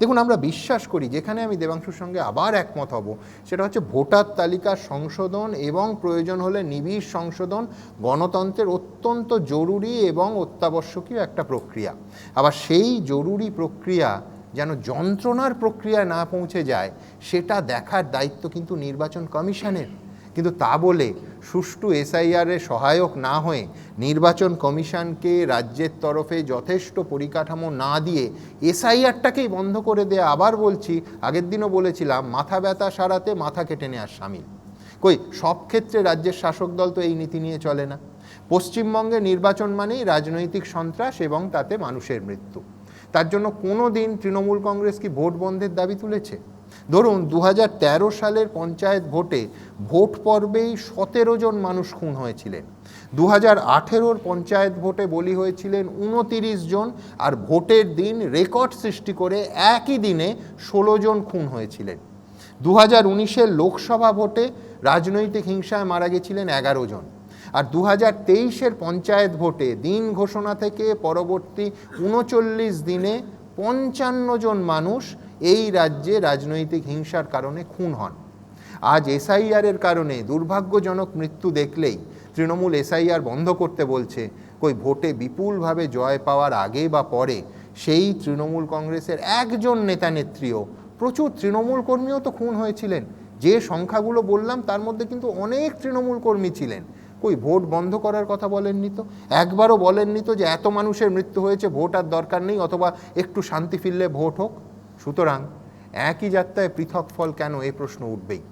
দেখুন, আমরা বিশ্বাস করি, যেখানে আমি দেবাংশুর সঙ্গে আবার একমত হব, সেটা হচ্ছে ভোটার তালিকার সংশোধন এবং প্রয়োজন হলে নিবিড় সংশোধন গণতন্ত্রের অত্যন্ত জরুরি এবং অত্যাবশ্যকীয় একটা প্রক্রিয়া। আবার সেই জরুরি প্রক্রিয়া যেন যন্ত্রণার প্রক্রিয়া না পৌঁছে যায়, সেটা দেখার দায়িত্ব কিন্তু নির্বাচন কমিশনের। কিন্তু তা বলে সুষ্ঠু এসআইআরে সহায়ক না হয়ে নির্বাচন কমিশনকে রাজ্যের তরফে যথেষ্ট পরিকাঠামো না দিয়ে এসআইআরটাকেই বন্ধ করে দেয়া আবার বলছি, আগের দিনও বলেছিলাম, মাথা ব্যথা সারাতে মাথা কেটে নেওয়ার সামিল। কই, সব ক্ষেত্রে রাজ্যের শাসক দল তো এই নীতি নিয়ে চলে না। পশ্চিমবঙ্গে নির্বাচন মানেই রাজনৈতিক সন্ত্রাস এবং তাতে মানুষের মৃত্যু। তার জন্য কোনো দিন তৃণমূল কংগ্রেস কি ভোট বন্ধের দাবি তুলেছে? ধরুন দু হাজার তেরো সালের পঞ্চায়েত ভোটে ভোট পর্বেই সতেরো জন মানুষ খুন হয়েছিলেন। দু হাজার আঠেরোর পঞ্চায়েত ভোটে বলি হয়েছিলেন উনতিরিশ জন আর ভোটের দিন রেকর্ড সৃষ্টি করে একই দিনে ষোলো জন খুন হয়েছিলেন। দু হাজার উনিশের লোকসভা ভোটে রাজনৈতিক হিংসায় মারা গেছিলেন এগারো জন। আর দু হাজার তেইশের পঞ্চায়েত ভোটে দিন ঘোষণা থেকে পরবর্তী উনচল্লিশ দিনে পঞ্চান্ন জন মানুষ এই রাজ্যে রাজনৈতিক হিংসার কারণে খুন হন। আজ এসআইআরের কারণে দুর্ভাগ্যজনক মৃত্যু দেখলেই তৃণমূল এসআইআর বন্ধ করতে বলছে, কই, ভোটে বিপুলভাবে জয় পাওয়ার আগে বা পরে সেই তৃণমূল কংগ্রেসের একজন নেতা নেত্রীও, প্রচুর তৃণমূল কর্মীও তো খুন হয়েছিলেন। যে সংখ্যাগুলো বললাম তার মধ্যে কিন্তু অনেক তৃণমূল কর্মী ছিলেন। কই, ভোট বন্ধ করার কথা বলেননি তো? একবারও বলেননি তো যে এত মানুষের মৃত্যু হয়েছে, ভোট আর দরকার নেই, অথবা একটু শান্তি ফিরলে ভোট হোক? সুতরাং একই যাত্রায় পৃথক ফল কেন এ প্রশ্ন উঠবেই?